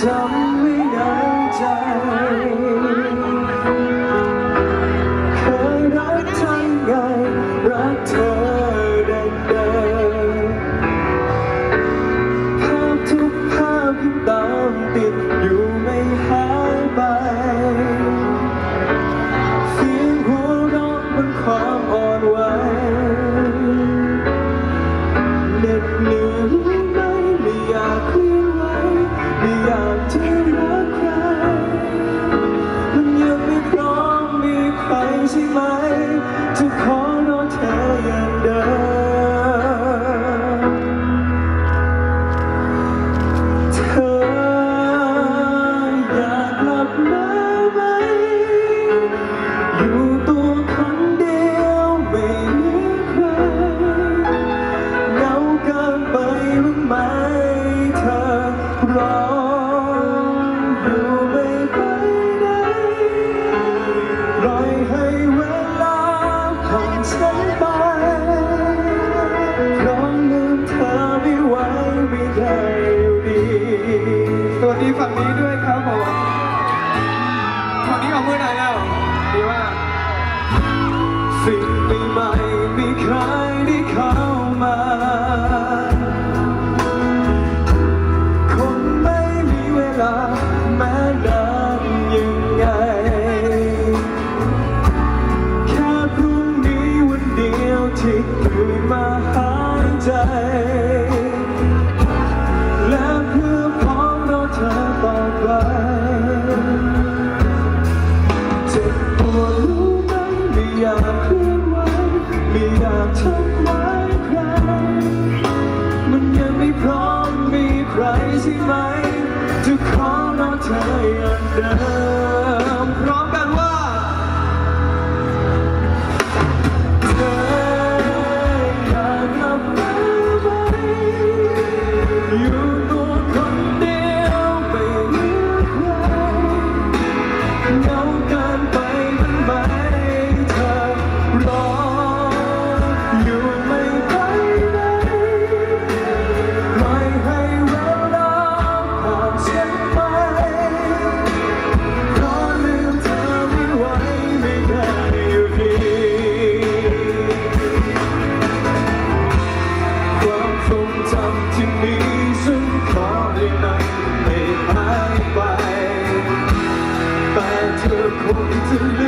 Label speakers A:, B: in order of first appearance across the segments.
A: tell me ร้องอยู่ไม่ไปไหนปอให้เวลาของฉันไปพร้มลืมเธอไม่ไวไม่ได้อยู่ดีสวัสดีฝั่งนี้ด้วยครับผมฝั่งนี้เอามือหน่อยแล้วดีว่าสิ่งใหม่ไม่เคย มาหายใจ และเพื่อพร้อมรอเธอต่อไปเจ็บปวดรู้ไหมไม่อยากเคลื่อนไหวไม่อยากทำร้าใคร มันยังไม่พร้อมมีใครใช่ไหม จะขอรอเธออย่างเดิม to me.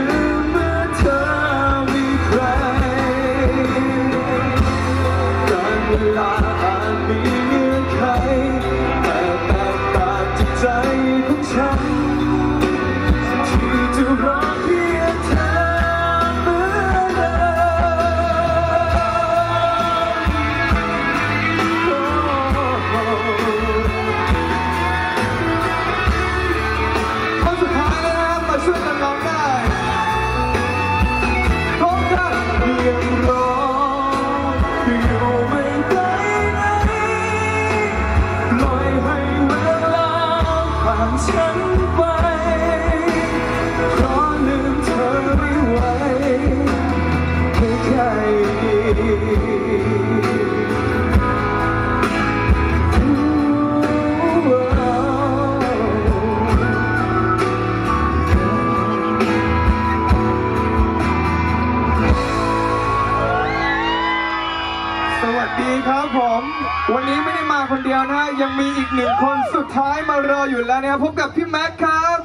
A: chân vai วันนี้ไม่ได้มาคนเดียวนะ ยังมีอีกหนึ่งคนสุดท้ายมารออยู่แล้วนะครับพบกับพี่แม็กครับ